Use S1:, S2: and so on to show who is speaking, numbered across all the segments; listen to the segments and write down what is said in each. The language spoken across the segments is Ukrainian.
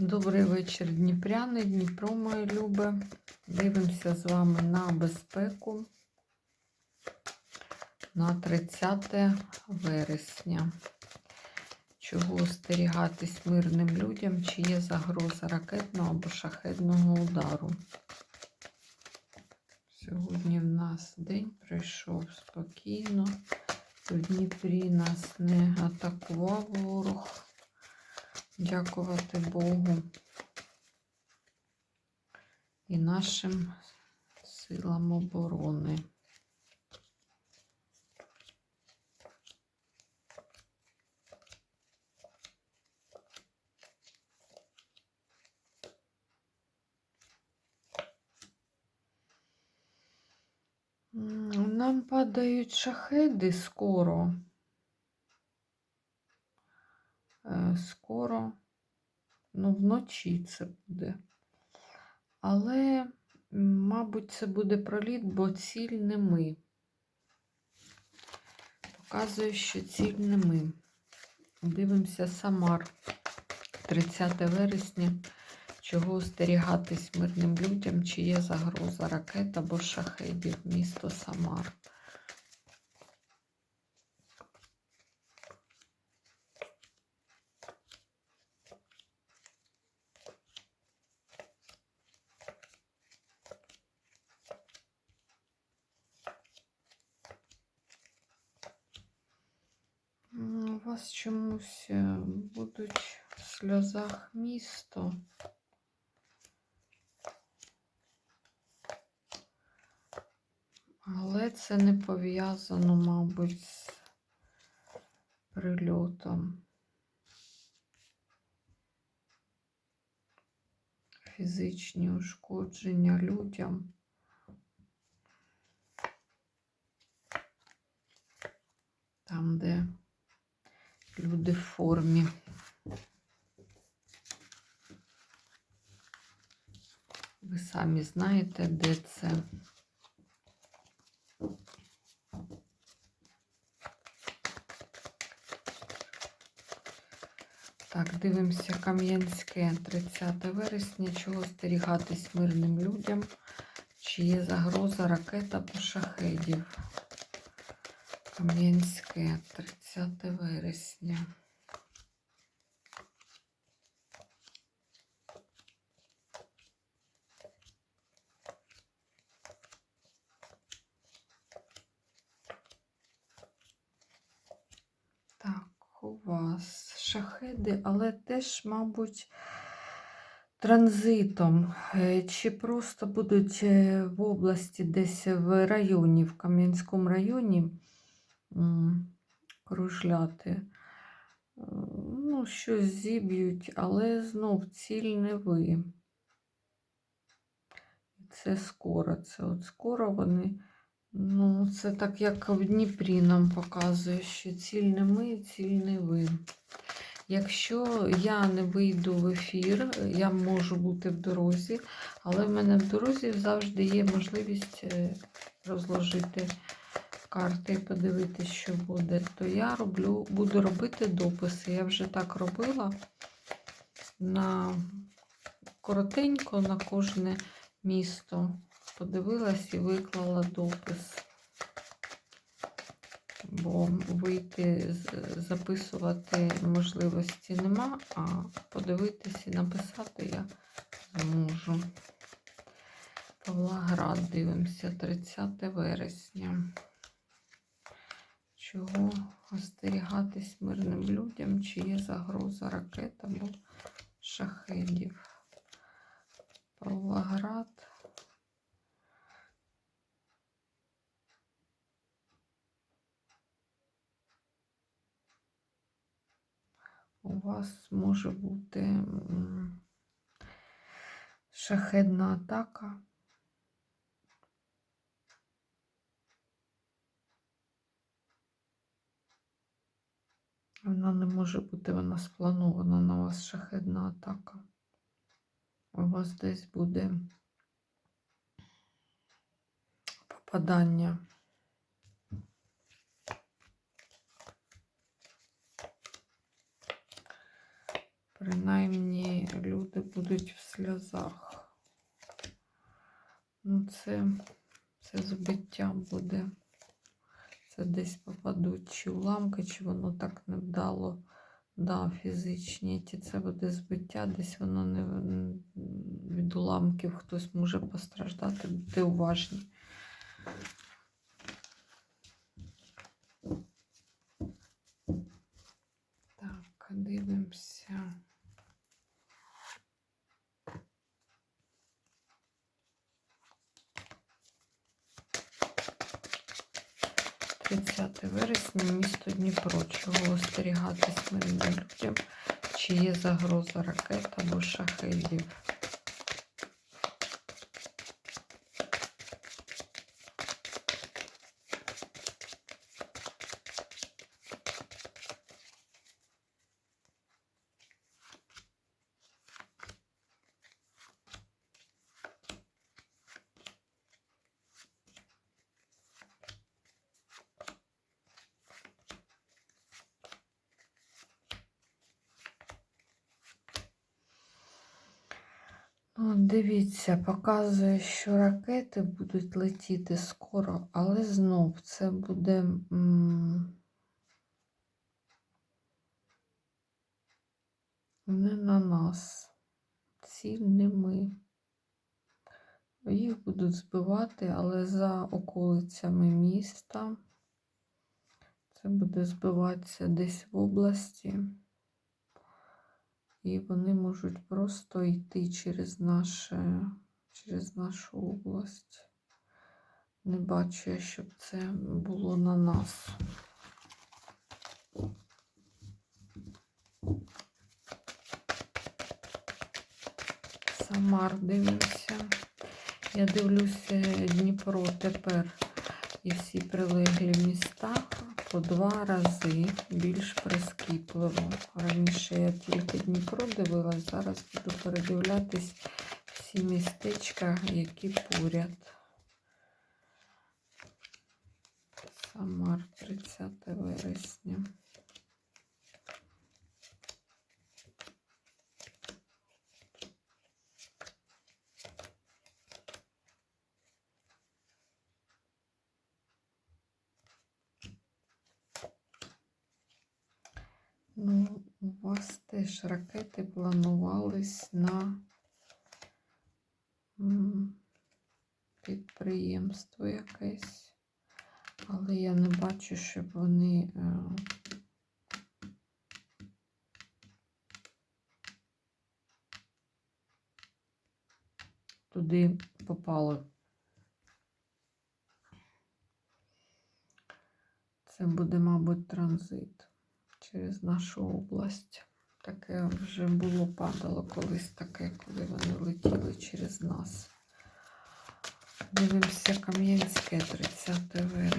S1: Добрий вечір, Дніпряни, Дніпро, моє любе. Дивимося з вами на безпеку на 30 вересня. Чого остерігатись мирним людям, чи є загроза ракетного або шахедного удару? Сьогодні в нас день пройшов спокійно. В Дніпрі нас не атакував ворог. Дякувати Богу і нашим силам оборони. Нам падають шахеди скоро. Скоро, ну, вночі це буде. Але, мабуть, це буде проліт, бо ціль не ми. Показує, що ціль не ми. Дивимося Самар. 30 вересня. Чого остерігатись мирним людям, чи є загроза ракет або шахедів місто Самар. М, вас чомусь е, будуть в сльозах місто. Але це не пов'язано, мабуть, з прильотом. Фізичні ушкодження людям. Там, де люди в формі. Ви самі знаєте, де це. Так, дивимося Кам'янське 30 вересня. Чого остерігатись мирним людям? Чи є загроза ракет або шахедів? Кам'янське 30 вересня. Так, у вас шахеди, але теж, мабуть, транзитом. Е, Чи просто будуть е, в області, десь в районі, в Кам'янському районі кружляти. Е, Ну, щось зіб'ють, але знов ціль не ви. Це скоро. Це от скоро вони. Ну, це так, як в Дніпрі нам показує, що ціль не ми, ціль не ви. Якщо я не вийду в ефір, я можу бути в дорозі, але в мене в дорозі завжди є можливість е, розложити карти і подивитися, що буде, то я роблю, буду робити дописи. Я вже так робила на коротенько на кожне місто. Подивилась і виклала допис. Бо вийти, записувати можливості нема, а подивитись і написати я зможу. Павлоград дивимося 30 вересня. Чого остерігатись мирним людям, чи є загроза ракет або шахедів? Павлоград. У вас може бути шахедна атака. Вона не може бути, вона спланована на вас шахедна атака. У вас десь буде попадання. Принаймні люди будуть в сльозах. Ну, це, це збиття буде. Це десь попадуть чи уламки, чи воно так не вдало. Да, фізичні. Ті це буде збиття, десь воно не від уламків хтось може постраждати. Будьте уважні. 5 вересня, місто Дніпро. Чого остерігатись мирним людям? Чи є загроза ракет або шахедів? Дивіться, показує, що ракети будуть летіти скоро, але знов це буде. Не на нас. Ціль не ми. Їх будуть збивати, але за околицями міста. Це буде збиватися десь в області. І вони можуть просто йти через наше, через нашу область. Не бачу я, щоб це було на нас. Самар дивимося. Я дивлюся Дніпро тепер і всі прилеглі міста по два рази більш прискіпливо. Раніше я тільки Дніпро дивилась, зараз буду передивлятись всі містечка, які поряд. Самар 30 вересня. Ну, у вас теж ракети планувались на підприємство якесь, але я не бачу, щоб вони е, туди попали. Це буде, мабуть, транзит через нашу область. Таке вже було падало колись таке, коли вони летіли через нас. Дивимося Кам'янське 30 вересня.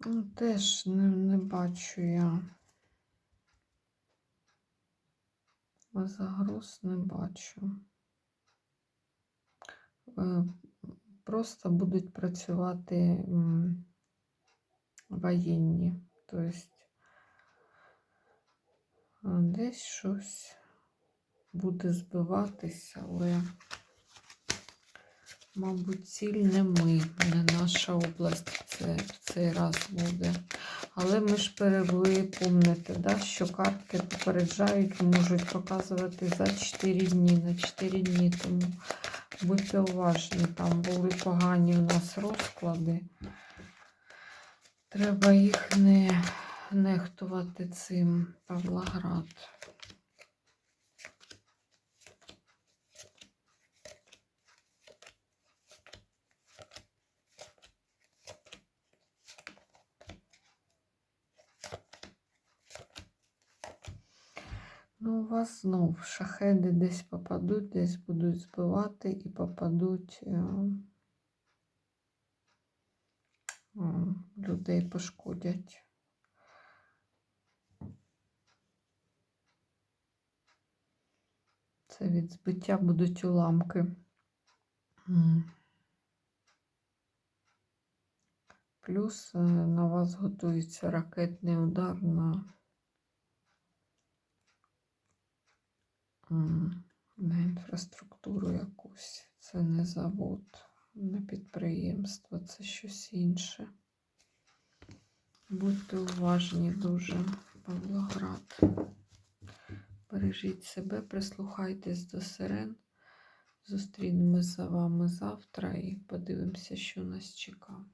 S1: Ну, теж не, не бачу я. Загроз не бачу. Е, Просто будуть працювати воєнні. Тобто е, десь щось буде збиватися, але, мабуть, ціль не ми, не наша область це в цей раз буде. Але ми ж пере- ви помните, да, що картки попереджають, можуть показувати за 4 дні, на 4 дні. Тому будьте уважні, там були погані у нас розклади. Треба їх не нехтувати цим Павлоград. Ну, у вас знов шахеди десь попадуть, десь будуть збивати і попадуть е, людей пошкодять. Це від збиття будуть уламки. Плюс е, на вас готується ракетний удар на, на інфраструктуру якусь. Це не завод, не підприємство, це щось інше. Будьте уважні дуже, Павлоград. Бережіть себе, прислухайтесь до сирен. Зустрінемось за вами завтра і подивимося, що нас чекає.